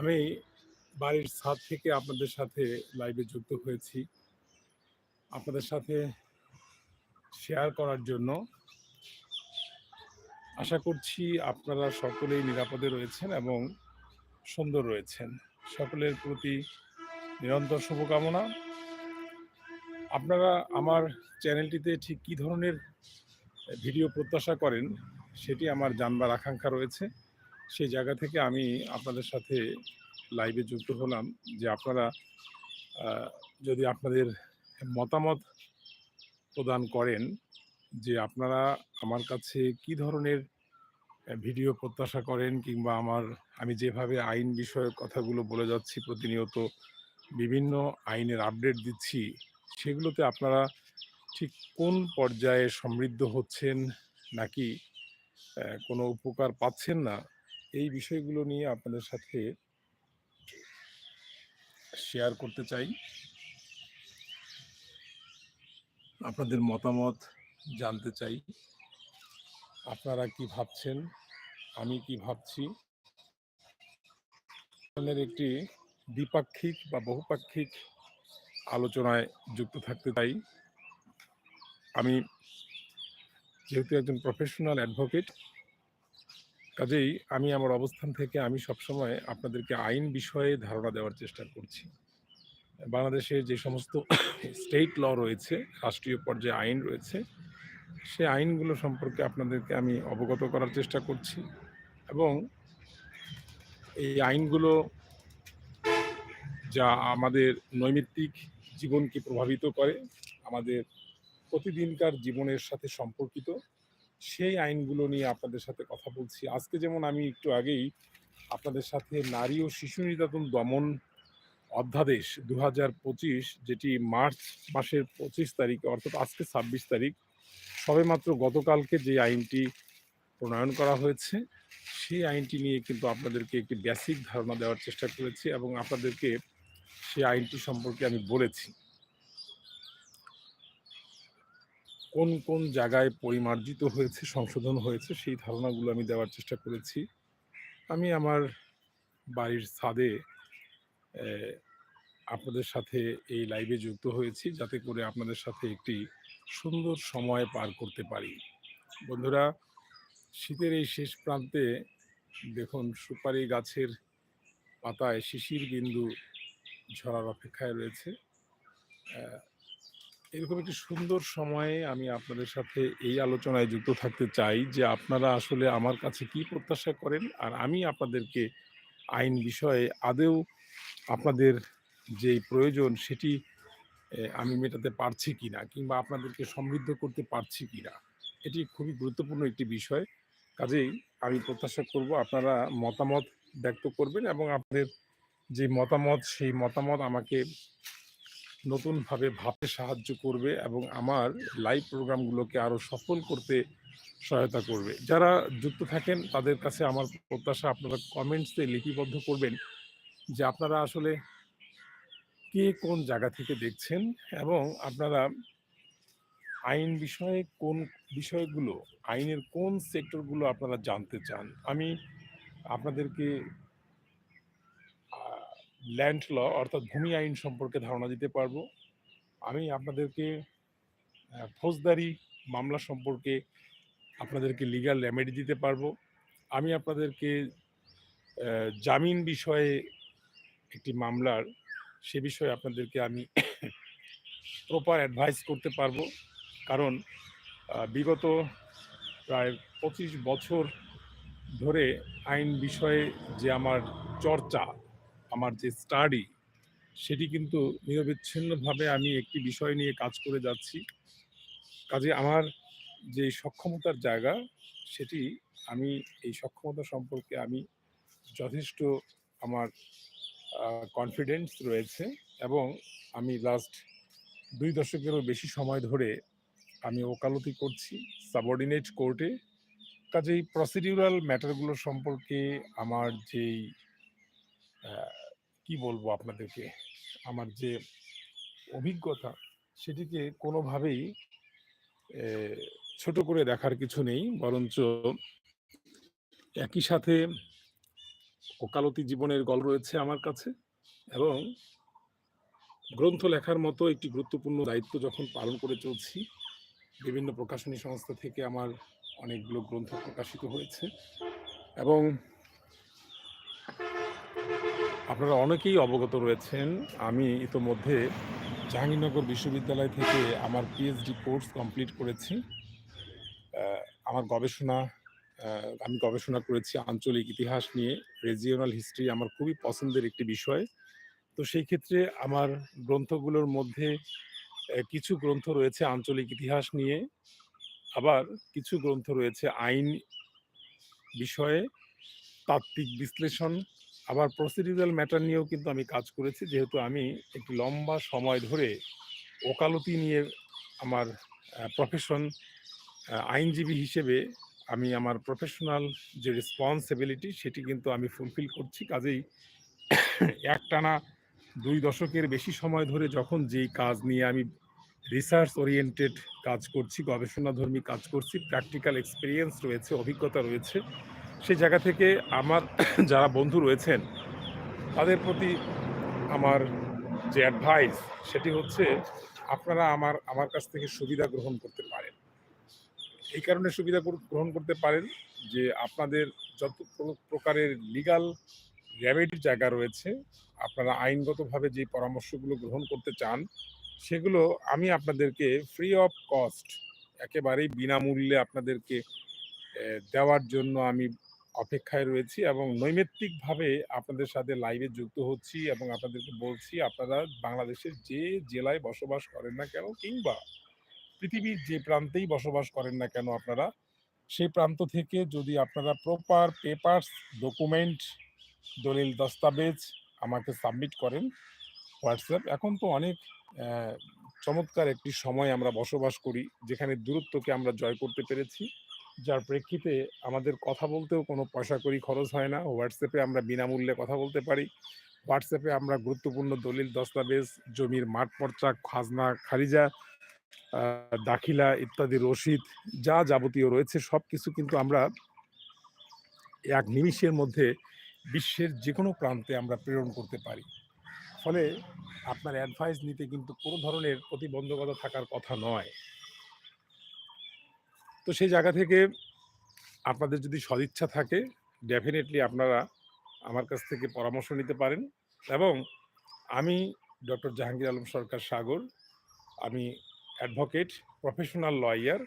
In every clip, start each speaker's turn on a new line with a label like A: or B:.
A: আমি বাড়ির ছাদ থেকে আপনাদের সাথে লাইভে যুক্ত হয়েছি। আপনাদের সাথে শেয়ার করার জন্য। আশা করছি আপনারা সকলেই নিরাপদে রয়েছেন এবং সুন্দর রয়েছেন। সকলের প্রতি নিরন্তর শুভকামনা। আপনারা আমার চ্যানেলটিতে ঠিক কী ধরনের ভিডিও প্রত্যাশা করেন, সেটি আমার জানবার আকাঙ্ক্ষা রয়েছে। সেই জায়গা থেকে আমি আপনাদের সাথে লাইভে যুক্ত হলাম যে আপনারা যদি আপনাদের মতামত প্রদান করেন যে আপনারা আমার কাছে কী ধরনের ভিডিও প্রত্যাশা করেন কিংবা আমার আমি যেভাবে আইন বিষয়ক কথাগুলো বলে যাচ্ছি প্রতিনিয়ত বিভিন্ন আইনের আপডেট দিচ্ছি, সেগুলোতে আপনারা ঠিক কোন পর্যায়ে সমৃদ্ধ হচ্ছেন নাকি কোনো উপকার পাচ্ছেন না, এই বিষয়গুলো নিয়ে আপনাদের সাথে শেয়ার করতে চাই। আপনাদের মতামত জানতে চাই। আপনারা কি ভাবছেন? আমি কি ভাবছি? ধরনের একটি দ্বিপাক্ষিক বা বহুপাক্ষিক আলোচনায় যুক্ত থাকতে চাই। আমি যেহেতু একজন প্রফেশনাল অ্যাডভোকেট কাজেই আমি আমার অবস্থান থেকে আমি সবসময় আপনাদেরকে আইন বিষয়ে ধারণা দেওয়ার চেষ্টা করছি। বাংলাদেশের যে সমস্ত স্টেট ল রয়েছে, রাষ্ট্রীয় পর্যায়ে আইন রয়েছে, সে আইনগুলো সম্পর্কে আপনাদেরকে আমি অবগত করার চেষ্টা করছি এবং এই আইনগুলো যা আমাদের নৈমিত্তিক জীবনকে প্রভাবিত করে, আমাদের প্রতিদিনকার জীবনের সাথে সম্পর্কিত, সেই আইনগুলো নিয়ে আপনাদের সাথে কথা বলছি। আজকে যেমন আমি একটু আগেই আপনাদের সাথে নারী ও শিশু নির্যাতন দমন অধ্যাদেশ ২০২৫ যেটি মার্চ মাসের পঁচিশ তারিখ অর্থাৎ আজকে ২৬ তারিখ, সবেমাত্র গতকালকে যে আইনটি প্রণয়ন করা হয়েছে, সেই আইনটি নিয়ে কিন্তু আপনাদেরকে একটি বেসিক ধারণা দেওয়ার চেষ্টা করেছি এবং আপনাদেরকে সেই আইনটি সম্পর্কে আমি বলেছি। কোন, কোন জায়গায় পরিমার্জিত হয়েছে, সংশোধন হয়েছে, সেই ধারণাগুলো আমি দেওয়ার চেষ্টা করেছি। আমি আমার বাড়ির ছাদে আপনাদের সাথে এই লাইভে যুক্ত হয়েছি যাতে করে আপনাদের সাথে একটি সুন্দর সময় পার করতে পারি। বন্ধুরা, শীতের এই শেষ প্রান্তে দেখুন সুপারি গাছের পাতায় শিশির বিন্দু ঝরার অপেক্ষায় রয়েছে। এরকম একটি সুন্দর সময়ে আমি আপনাদের সাথে এই আলোচনায় যুক্ত থাকতে চাই যে আপনারা আসলে আমার কাছে কি প্রত্যাশা করেন আর আমি আপনাদেরকে আইন বিষয়ে আদৌ আপনাদের যেই প্রয়োজন সেটি আমি মেটাতে পারছি কি না কিংবা আপনাদেরকে সমৃদ্ধ করতে পারছি কিনা। এটি খুবই গুরুত্বপূর্ণ একটি বিষয়। কাজেই আমি প্রত্যাশা করব আপনারা মতামত ব্যক্ত করবেন এবং আপনাদের যে মতামত, সেই মতামত আমাকে নতুনভাবে ভাবতে সাহায্য করবে এবং আমার লাইভ প্রোগ্রামগুলোকে আরও সফল করতে সহায়তা করবে। যারা যুক্ত থাকেন তাদের কাছে আমার প্রত্যাশা আপনারা কমেন্টসে লিপিবদ্ধ করবেন যে আপনারা আসলে কে কোন জায়গা থেকে দেখছেন এবং আপনারা আইন বিষয়ে কোন বিষয়গুলো, আইনের কোন সেক্টরগুলো আপনারা জানতে চান। আমি আপনাদেরকে ল্যান্ড ল অর্থাৎ ভূমি আইন সম্পর্কে ধারণা দিতে পারব। আমি আপনাদেরকে ফৌজদারি মামলা সম্পর্কে আপনাদেরকে লিগ্যাল রেমেডি দিতে পারব। আমি আপনাদেরকে জামিন বিষয়ে একটি মামলার সে বিষয়ে আপনাদেরকে আমি প্রপার অ্যাডভাইস করতে পারব। কারণ বিগত প্রায় ২৫ বছর ধরে আইন বিষয়ে যে আমার চর্চা, আমার যে স্টাডি, সেটি কিন্তু নিরবিচ্ছিন্নভাবে আমি একটি বিষয় নিয়ে কাজ করে যাচ্ছি। কাজে আমার যে সক্ষমতার জায়গা, সেটি আমি এই সক্ষমতা সম্পর্কে আমি যথেষ্ট আমার কনফিডেন্স রয়েছে এবং আমি লাস্ট দুই দশকেরও বেশি সময় ধরে আমি ওকালতি করছি সাবঅর্ডিনেট কোর্টে। কাজেই প্রসিডিউরাল ম্যাটারগুলো সম্পর্কে আমার যেই কি বলব আপনাদেরকে, আমার যে অভিজ্ঞতা, সেটিকে কোনোভাবেই ছোট করে দেখার কিছু নেই। বরঞ্চ একই সাথে ওকালতি জীবনের গল্প রয়েছে আমার কাছে এবং গ্রন্থ লেখার মতো একটি গুরুত্বপূর্ণ দায়িত্ব যখন পালন করে চলছি, বিভিন্ন প্রকাশনী সংস্থা থেকে আমার অনেকগুলো গ্রন্থ প্রকাশিত হয়েছে এবং আপনারা অনেকেই অবগত রয়েছেন। আমি ইতোমধ্যে জাহাঙ্গীরনগর বিশ্ববিদ্যালয় থেকে আমার পিএইচডি কোর্স কমপ্লিট করেছি। আমার গবেষণা আমি গবেষণা করেছি আঞ্চলিক ইতিহাস নিয়ে। রিজিওনাল হিস্ট্রি আমার খুবই পছন্দের একটি বিষয়। তো সেই ক্ষেত্রে আমার গ্রন্থগুলোর মধ্যে কিছু গ্রন্থ রয়েছে আঞ্চলিক ইতিহাস নিয়ে। আবার কিছু গ্রন্থ রয়েছে আইন বিষয়ে, তাত্ত্বিক বিশ্লেষণ, আবার প্রসিডিউরাল ম্যাটার নিয়েও কিন্তু আমি কাজ করেছি। যেহেতু আমি একটি লম্বা সময় ধরে ওকালতি নিয়ে আমার প্রফেশন আইনজীবী হিসেবে আমি আমার প্রফেশনাল যে রেসপন্সিবিলিটি সেটি কিন্তু আমি ফুলফিল করছি। কাজেই একটানা দুই দশকের বেশি সময় ধরে যখন যেই কাজ নিয়ে আমি রিসার্চ ওরিয়েন্টেড কাজ করছি, গবেষণাধর্মী কাজ করছি, প্র্যাকটিক্যাল এক্সপিরিয়েন্স রয়েছে, অভিজ্ঞতা রয়েছে। সেই জায়গা থেকে আমার যারা বন্ধু রয়েছেন, তাদের প্রতি আমার যে অ্যাডভাইস সেটি হচ্ছে আপনারা আমার আমার কাছ থেকে সুবিধা গ্রহণ করতে পারেন। এই কারণে সুবিধা গ্রহণ করতে পারেন যে আপনাদের যত প্র প্রকারের লিগাল রেমেডির জায়গা রয়েছে, আপনারা আইনগতভাবে যে পরামর্শগুলো গ্রহণ করতে চান, সেগুলো আমি আপনাদেরকে ফ্রি অফ কস্ট একেবারেই বিনামূল্যে আপনাদেরকে দেওয়ার জন্য আমি অপেক্ষায় রয়েছি এবং নৈমিত্তিকভাবে আপনাদের সাথে লাইভে যুক্ত হচ্ছি এবং আপনাদেরকে বলছি আপনারা বাংলাদেশের যে জেলায় বসবাস করেন না কেন কিংবা পৃথিবীর যে প্রান্তেই বসবাস করেন না কেন আপনারা, সেই প্রান্ত থেকে যদি আপনারা প্রপার পেপারস, ডকুমেন্ট, দলিল দস্তাবেজ আমাকে সাবমিট করেন হোয়াটসঅ্যাপ এখন তো অনেক চমৎকার একটি সময় আমরা বসবাস করি, যেখানে দূরত্বকে আমরা জয় করতে পেরেছি। যার প্রেক্ষিতে আমাদের কথা বলতেও কোনো পয়সাকড়ি খরচ হয় না। হোয়াটসঅ্যাপে আমরা বিনামূল্যে কথা বলতে পারি। হোয়াটসঅ্যাপে আমরা গুরুত্বপূর্ণ দলিল দস্তাবেজ, জমির মাঠ পর্চা, খাজনা খারিজা, দাখিলা ইত্যাদি রসিদ যা যাবতীয় রয়েছে সব কিছু কিন্তু আমরা এক নিমিষের মধ্যে বিশ্বের যে কোনো প্রান্তে আমরা প্রেরণ করতে পারি। ফলে আপনার অ্যাডভাইস নিতে কিন্তু কোনো ধরনের প্রতিবন্ধকতা থাকার কথা নয়। তো সেই জায়গা থেকে আপনাদের যদি সদিচ্ছা থাকে ডেফিনিটলি আপনারা আমার কাছ থেকে পরামর্শ নিতে পারেন এবং আমি ডক্টর জাহাঙ্গীর আলম সরকার সাগর। আমি অ্যাডভোকেট, প্রফেশনাল লয়ার।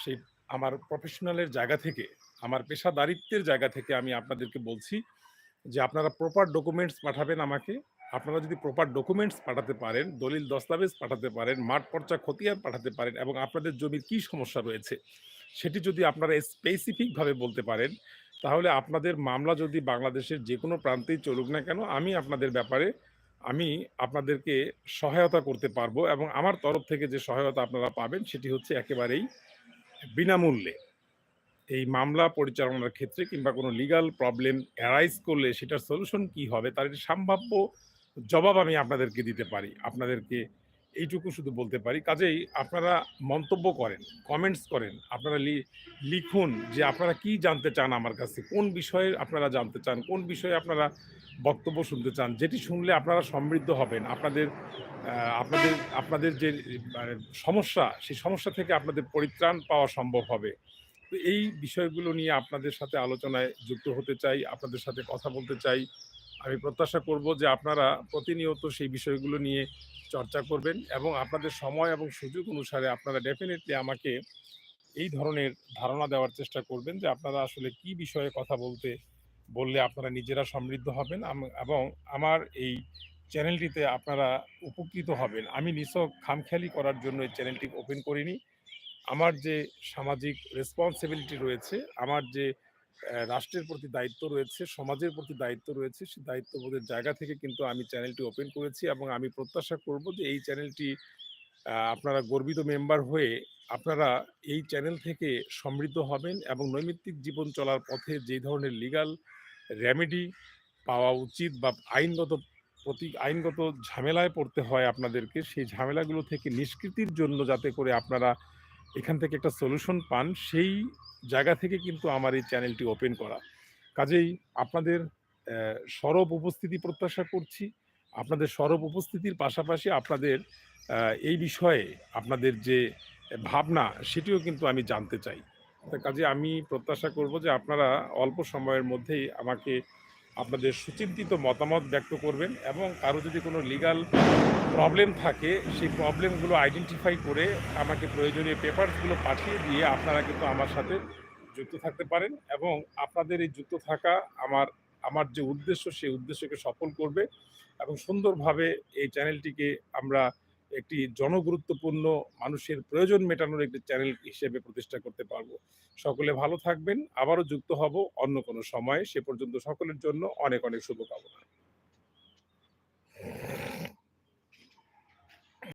A: সেই আমার প্রফেশনালের জায়গা থেকে, আমার পেশাদারিত্বের জায়গা থেকে আমি আপনাদেরকে বলছি যে আপনারা প্রপার ডকুমেন্টস পাঠাবেন আমাকে। আপনারা যদি প্রপার ডকুমেন্টস পাঠাতে পারেন, দলিল দস্তাবেজ পাঠাতে পারেন, মাঠ পর্চা খতিয়ান পাঠাতে পারেন এবং আপনাদের জমির কি সমস্যা রয়েছে, সেটি যদি আপনারা স্পেসিফিকভাবে বলতে পারেন, তাহলে আপনাদের মামলা যদি বাংলাদেশের যে কোনো প্রান্তেই চলুক না কেন, আমি আপনাদের ব্যাপারে আমি আপনাদেরকে সহায়তা করতে পারব এবং আমার তরফ থেকে যে সহায়তা আপনারা পাবেন সেটি হচ্ছে একেবারেই বিনামূল্যে। এই মামলা পরিচালনার ক্ষেত্রে কিংবা কোনো লিগ্যাল প্রবলেম অ্যারাইজ করলে সেটার সলিউশন কি হবে তার একটি সম্ভাব্য জবাব আমি আপনাদেরকে দিতে পারি। আপনাদেরকে এইটুকু শুধু বলতে পারি। কাজেই আপনারা মন্তব্য করেন, কমেন্টস করেন, আপনারা লিখুন যে আপনারা কি জানতে চান আমার কাছে, কোন বিষয়ে আপনারা জানতে চান, কোন বিষয়ে আপনারা বক্তব্য শুনতে চান, যেটি শুনলে আপনারা সমৃদ্ধ হবেন। আপনাদের আপনাদের আপনাদের যে মানে সমস্যা, সেই সমস্যা থেকে আপনাদের পরিত্রাণ পাওয়া সম্ভব হবে। তো এই বিষয়গুলো নিয়ে আপনাদের সাথে আলোচনায় যুক্ত হতে চাই, আপনাদের সাথে কথা বলতে চাই। আমি প্রত্যাশা করব যে আপনারা প্রতিনিয়ত সেই বিষয়গুলো নিয়ে চর্চা করবেন এবং আপনাদের সময় এবং সুযোগ অনুসারে আপনারা ডেফিনিটলি আমাকে এই ধরনের ধারণা দেওয়ার চেষ্টা করবেন যে আপনারা আসলে কি বিষয়ে কথা বলতে বললে আপনারা নিজেরা সমৃদ্ধ হবেন এবং আমার এই চ্যানেলটিতে আপনারা উপকৃত হবেন। আমি নিছক খামখেয়ালি করার জন্য এই চ্যানেলটি ওপেন করিনি। আমার যে সামাজিক রেসপন্সিবিলিটি রয়েছে, আমার যে রাষ্ট্রের প্রতি দায়িত্ব রয়েছে, সমাজের প্রতি দায়িত্ব রয়েছে, সেই দায়িত্ববোধের জায়গা থেকে কিন্তু আমি চ্যানেলটি ওপেন করেছি এবং আমি প্রত্যাশা করব যে এই চ্যানেলটি আপনারা গর্বিত মেম্বার হয়ে আপনারা এই চ্যানেল থেকে সমৃদ্ধ হবেন এবং নৈমিত্তিক জীবন চলার পথে যে ধরনের লিগ্যাল রেমেডি পাওয়া উচিত বা আইনগত প্রতি আইনগত ঝামেলায় পড়তে হয় আপনাদেরকে, সেই ঝামেলাগুলো থেকে নিষ্কৃতির জন্য যাতে করে আপনারা এখান থেকে একটা সলিউশন পান, সেই জায়গা থেকে কিন্তু আমার এই চ্যানেলটি ওপেন করা। কাজেই আপনাদের সরব উপস্থিতি প্রত্যাশা করছি। আপনাদের সরব উপস্থিতির পাশাপাশি আপনাদের এই বিষয়ে আপনাদের যে ভাবনা সেটিও কিন্তু আমি জানতে চাই। তা কাজেই আমি প্রত্যাশা করব যে আপনারা অল্প সময়ের মধ্যেই আমাকে আপনাদের সুচিন্তিত মতামত ব্যক্ত করবেন এবং কারও যদি কোনো লিগ্যাল প্রবলেম থাকে সেই প্রবলেমগুলো আইডেন্টিফাই করে আমাকে প্রয়োজনীয় পেপারসগুলো পাঠিয়ে দিয়ে আপনারা কিন্তু আমার সাথে যুক্ত থাকতে পারেন এবং আপনাদের এই যুক্ত থাকা আমার আমার যে উদ্দেশ্য সেই উদ্দেশ্যকে সফল করবে এবং সুন্দরভাবে এই চ্যানেলটিকে আমরা একটি জনগুরুত্বপূর্ণ মানুষের প্রয়োজন মেটানোর একটি চ্যানেল হিসেবে প্রতিষ্ঠা করতে পারব। সকলে ভালো থাকবেন। আবারও যুক্ত হব অন্য কোনো সময়ে। সে পর্যন্ত সকলের জন্য অনেক, অনেক শুভকামনা।